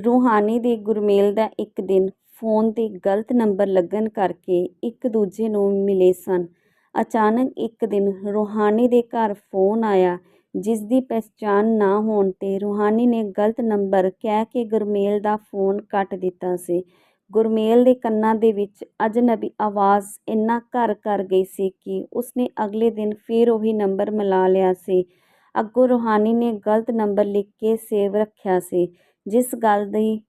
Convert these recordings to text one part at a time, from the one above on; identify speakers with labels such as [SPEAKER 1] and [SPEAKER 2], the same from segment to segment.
[SPEAKER 1] ਰੂਹਾਨੀ ਦੇ ਗੁਰਮੇਲ ਦਾ ਇੱਕ ਦਿਨ ਫ਼ੋਨ 'ਤੇ ਗਲਤ ਨੰਬਰ ਲੱਗਣ ਕਰਕੇ ਇੱਕ ਦੂਜੇ ਨੂੰ ਮਿਲੇ ਸਨ। ਅਚਾਨਕ ਇੱਕ ਦਿਨ ਰੂਹਾਨੀ ਦੇ ਘਰ ਫ਼ੋਨ ਆਇਆ, ਜਿਸ ਦੀ ਪਹਿਚਾਣ ਨਾ ਹੋਣ 'ਤੇ ਰੂਹਾਨੀ ਨੇ ਗਲਤ ਨੰਬਰ ਕਹਿ ਕੇ ਗੁਰਮੇਲ ਦਾ ਫ਼ੋਨ ਕੱਟ ਦਿੱਤਾ ਸੀ। ਗੁਰਮੇਲ ਦੇ ਕੰਨਾਂ ਦੇ ਵਿੱਚ ਅਜਨਬੀ ਆਵਾਜ਼ ਇੰਨਾ ਘਰ ਕਰ ਗਈ ਸੀ ਕਿ ਉਸਨੇ ਅਗਲੇ ਦਿਨ ਫਿਰ ਉਹੀ ਨੰਬਰ ਮਿਲਾ ਲਿਆ ਸੀ। ਅੱਗੋਂ ਰੂਹਾਨੀ ਨੇ ਗਲਤ ਨੰਬਰ ਲਿਖ ਕੇ ਸੇਵ ਰੱਖਿਆ ਸੀ ਜਿਸ ਗੱਲ ਦੀ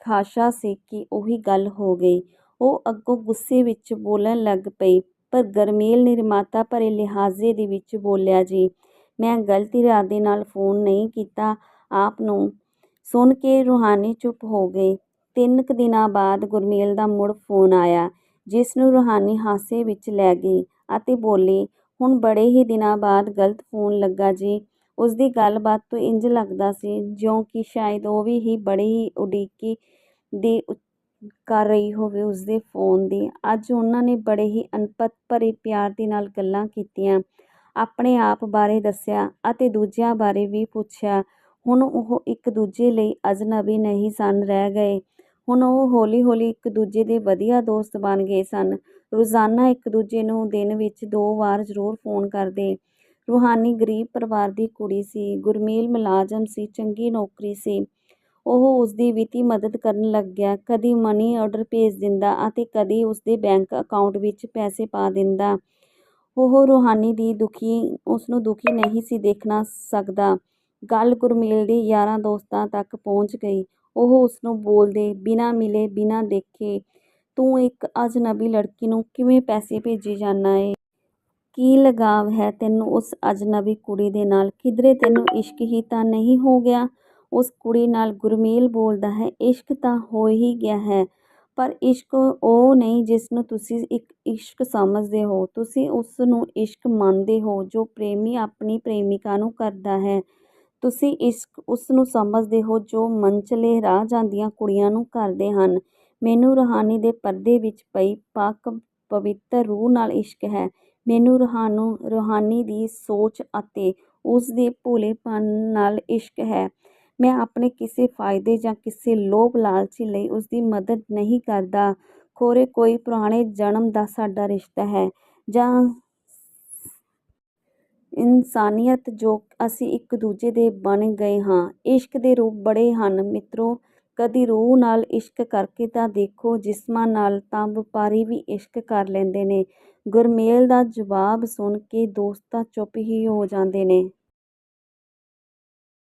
[SPEAKER 1] ਖਾਸ਼ਾ ਸੀ ਕਿ ਉਹੀ ਗੱਲ ਹੋ ਗਈ। ਉਹ ਅੱਗੋਂ ਗੁੱਸੇ ਵਿੱਚ ਬੋਲਣ ਲੱਗ ਪਈ, ਪਰ ਗੁਰਮੇਲ ਨਿਰਮਾਤਾ ਭਰੇ ਲਿਹਾਜ਼ੇ ਦੇ ਵਿੱਚ ਬੋਲਿਆ, ਜੀ, ਮੈਂ ਗਲਤ ਇਰਾਦੇ ਨਾਲ ਫ਼ੋਨ ਨਹੀਂ ਕੀਤਾ, ਆਪ ਨੂੰ। ਸੁਣ ਕੇ ਰੂਹਾਨੀ ਚੁੱਪ ਹੋ ਗਈ। ਤਿੰਨ ਕੁ ਦਿਨਾਂ ਬਾਅਦ ਗੁਰਮੇਲ ਦਾ ਮੁੜ ਫ਼ੋਨ ਆਇਆ, ਜਿਸ ਨੂੰ ਰੂਹਾਨੀ ਹਾਸੇ ਵਿੱਚ ਲੈ ਗਈ ਅਤੇ ਬੋਲੀ, ਹੁਣ ਬੜੇ ਹੀ ਦਿਨਾਂ ਬਾਅਦ ਗਲਤ ਫ਼ੋਨ ਲੱਗਾ, ਜੀ। ਉਸਦੀ ਗੱਲਬਾਤ ਤੋਂ ਇੰਜ ਲੱਗਦਾ ਸੀ, ਜਿਉਂ ਕਿ ਸ਼ਾਇਦ ਉਹ ਵੀ ਹੀ ਬੜੀ ਹੀ ਉਡੀਕੀ ਦੀ ਕਰ ਰਹੀ ਹੋਵੇ ਉਸਦੇ ਫ਼ੋਨ ਦੀ। ਅੱਜ ਉਹਨਾਂ ਨੇ ਬੜੇ ਹੀ ਅਨਪਤ ਭਰੇ ਪਿਆਰ ਦੇ ਨਾਲ ਗੱਲਾਂ ਕੀਤੀਆਂ, ਆਪਣੇ ਆਪ ਬਾਰੇ ਦੱਸਿਆ ਅਤੇ ਦੂਜਿਆਂ ਬਾਰੇ ਵੀ ਪੁੱਛਿਆ। ਹੁਣ ਉਹ ਇੱਕ ਦੂਜੇ ਲਈ ਅਜਨਬੀ ਨਹੀਂ ਸਨ, ਰਹਿ ਗਏ। ਹੁਣ ਉਹ ਹੌਲੀ ਹੌਲੀ ਇੱਕ ਦੂਜੇ ਦੇ ਵਧੀਆ ਦੋਸਤ ਬਣ ਗਏ ਸਨ। ਰੋਜ਼ਾਨਾ ਇੱਕ ਦੂਜੇ ਨੂੰ ਦਿਨ ਵਿੱਚ ਦੋ ਵਾਰ ਜ਼ਰੂਰ ਫ਼ੋਨ ਕਰਦੇ। ਰੂਹਾਨੀ ਗਰੀਬ ਪਰਿਵਾਰ ਦੀ ਕੁੜੀ ਸੀ। ਗੁਰਮੇਲ ਮੁਲਾਜ਼ਮ ਸੀ, ਚੰਗੀ ਨੌਕਰੀ ਸੀ। ਉਹ ਉਸਦੀ ਵਿੱਤੀ ਮਦਦ ਕਰਨ ਲੱਗਿਆ ਕਦੀ ਮਨੀ ਆਰਡਰ ਭੇਜ ਦਿੰਦਾ ਅਤੇ ਕਦੀ ਉਸਦੇ ਬੈਂਕ ਅਕਾਊਂਟ ਵਿੱਚ ਪੈਸੇ ਪਾ ਦਿੰਦਾ। ਉਹ ਰੂਹਾਨੀ ਦੀ ਦੁਖੀ, ਉਸਨੂੰ ਦੁਖੀ ਨਹੀਂ ਸੀ ਦੇਖਣਾ ਸਕਦਾ। ਗੱਲ ਗੁਰਮੇਲ ਦੇ ਯਾਰਾਂ ਦੋਸਤਾਂ ਤੱਕ ਪਹੁੰਚ ਗਈ। ਉਹ ਉਸਨੂੰ ਬੋਲਦੇ, ਬਿਨਾਂ ਮਿਲੇ, ਬਿਨਾਂ ਦੇਖੇ, ਤੂੰ ਇੱਕ ਅਜਨਬੀ ਲੜਕੀ ਨੂੰ ਕਿਵੇਂ ਪੈਸੇ ਭੇਜੀ ਜਾਂਦਾ ਏ ਕੀ ਲਗਾਵ ਹੈ ਤੈਨੂੰ ਉਸ ਅਜਨਬੀ ਕੁੜੀ ਦੇ ਨਾਲ ਕਿਧਰੇ ਤੈਨੂੰ ਇਸ਼ਕ ਹੀ ਤਾਂ ਨਹੀਂ ਹੋ ਗਿਆ ਉਸ ਕੁੜੀ ਨਾਲ। ਗੁਰਮੇਲ ਬੋਲਦਾ ਹੈ, ਇਸ਼ਕ ਤਾਂ ਹੋ ਹੀ ਗਿਆ ਹੈ, ਪਰ ਇਸ਼ਕ ਉਹ ਨਹੀਂ ਜਿਸ ਨੂੰ ਤੁਸੀਂ ਇੱਕ ਇਸ਼ਕ ਸਮਝਦੇ ਹੋ। ਤੁਸੀਂ ਉਸ ਨੂੰ ਇਸ਼ਕ ਮੰਨਦੇ ਹੋ ਜੋ ਪ੍ਰੇਮੀ ਆਪਣੀ ਪ੍ਰੇਮਿਕਾ ਨੂੰ ਕਰਦਾ ਹੈ। ਤੁਸੀਂ ਇਸ਼ਕ ਉਸ ਨੂੰ ਸਮਝਦੇ ਹੋ ਜੋ ਮੰਚਲੇ ਰਾਹ ਜਾਂਦੀਆਂ ਕੁੜੀਆਂ ਨੂੰ ਕਰਦੇ ਹਨ। ਮੈਨੂੰ ਰੂਹਾਨੀ ਦੇ ਪਰਦੇ ਵਿੱਚ ਪਈ ਪਾਕ ਪਵਿੱਤਰ ਰੂਹ ਨਾਲ ਇਸ਼ਕ ਹੈ। ਮੈਨੂੰ ਰੂਹਾਨੀ ਦੀ ਸੋਚ ਅਤੇ ਉਸਦੇ ਭੋਲੇਪਨ ਨਾਲ ਇਸ਼ਕ ਹੈ। ਮੈਂ ਆਪਣੇ ਕਿਸੇ ਫਾਇਦੇ ਜਾਂ ਕਿਸੇ ਲੋਭ ਲਾਲਚ ਲਈ ਉਸਦੀ ਮਦਦ ਨਹੀਂ ਕਰਦਾ। ਖੌਰੇ ਕੋਈ ਪੁਰਾਣੇ ਜਨਮ ਦਾ ਸਾਡਾ ਰਿਸ਼ਤਾ ਹੈ ਜਾਂ ਇਨਸਾਨੀਅਤ ਜੋ ਅਸੀਂ ਇੱਕ ਦੂਜੇ ਦੇ ਬਣ ਗਏ ਹਾਂ। ਇਸ਼ਕ ਦੇ ਰੂਪ ਬੜੇ ਹਨ ਮਿੱਤਰੋ ਕਦੀ ਰੂਹ ਨਾਲ ਇਸ਼ਕ ਕਰਕੇ ਤਾਂ ਦੇਖੋ, ਜਿਸਮਾਂ ਨਾਲ ਤਾਂ ਵਪਾਰੀ ਵੀ ਇਸ਼ਕ ਕਰ ਲੈਂਦੇ ਨੇ। ਗੁਰਮੇਲ ਦਾ ਜਵਾਬ ਸੁਣ ਕੇ ਦੋਸਤ ਚੁੱਪ ਹੀ ਹੋ ਜਾਂਦੇ ਨੇ।